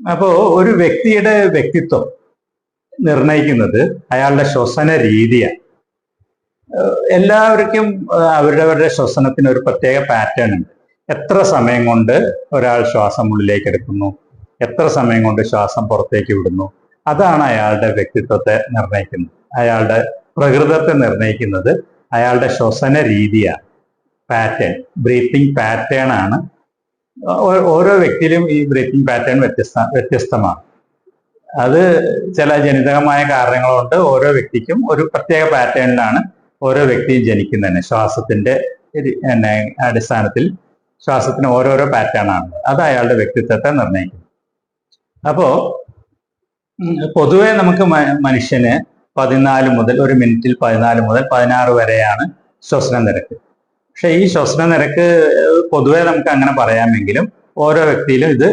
അപ്പോ ഒരു വ്യക്തിയുടെ വ്യക്തിത്വം നിർണയിക്കുന്നത് അയാളുടെ ശ്വസന രീതിയാണ് എല്ലാവർക്കും അവരുടെ ശ്വസനത്തിന് ഒരു പ്രത്യേക പാറ്റേൺ ഉണ്ട്. എത്ര സമയം കൊണ്ട് ഒരാൾ ശ്വാസം ഉള്ളിലേക്ക് എടുക്കുന്നു? എത്ര സമയം കൊണ്ട് ശ്വാസം പുറത്തേക്ക് വിടുന്നു? അതാണ് അയാളുടെ വ്യക്തിത്വത്തെ നിർണയിക്കുന്നത്. അയാളുടെ പ്രകൃതത്തെ നിർണയിക്കുന്നത് അയാളുടെ ശ്വസന രീതിയാണ് പാറ്റേൺ ബ്രീത്തിങ് പാറ്റേൺ ആണ് ഓരോ വ്യക്തിയിലും ഈ ബ്രീത്തിങ് പാറ്റേൺ വ്യത്യസ്ത വ്യത്യസ്തമാണ്. അത് ചില ജനിതകമായ കാരണങ്ങൾ കൊണ്ട് ഓരോ വ്യക്തിക്കും ഒരു പ്രത്യേക പാറ്റേണിലാണ് ഓരോ വ്യക്തിയും ജനിക്കുന്നതന്നെ ശ്വാസത്തിന്റെ അടിസ്ഥാനത്തിൽ ശ്വാസത്തിന് ഓരോരോ പാറ്റേൺ ആണ് അത് അയാളുടെ വ്യക്തിത്വത്തെ നിർണയിക്കും അപ്പോ പൊതുവെ നമുക്ക് മനുഷ്യന് പതിനാല് മുതൽ ഒരു മിനിറ്റിൽ പതിനാല് മുതൽ പതിനാറ് വരെയാണ് ശ്വസന നിരക്ക്. പക്ഷെ ഈ ശ്വസന നിരക്ക് പൊതുവെ നമുക്ക് അങ്ങനെ പറയാമെങ്കിലും ഓരോ വ്യക്തിയിലും ഇത്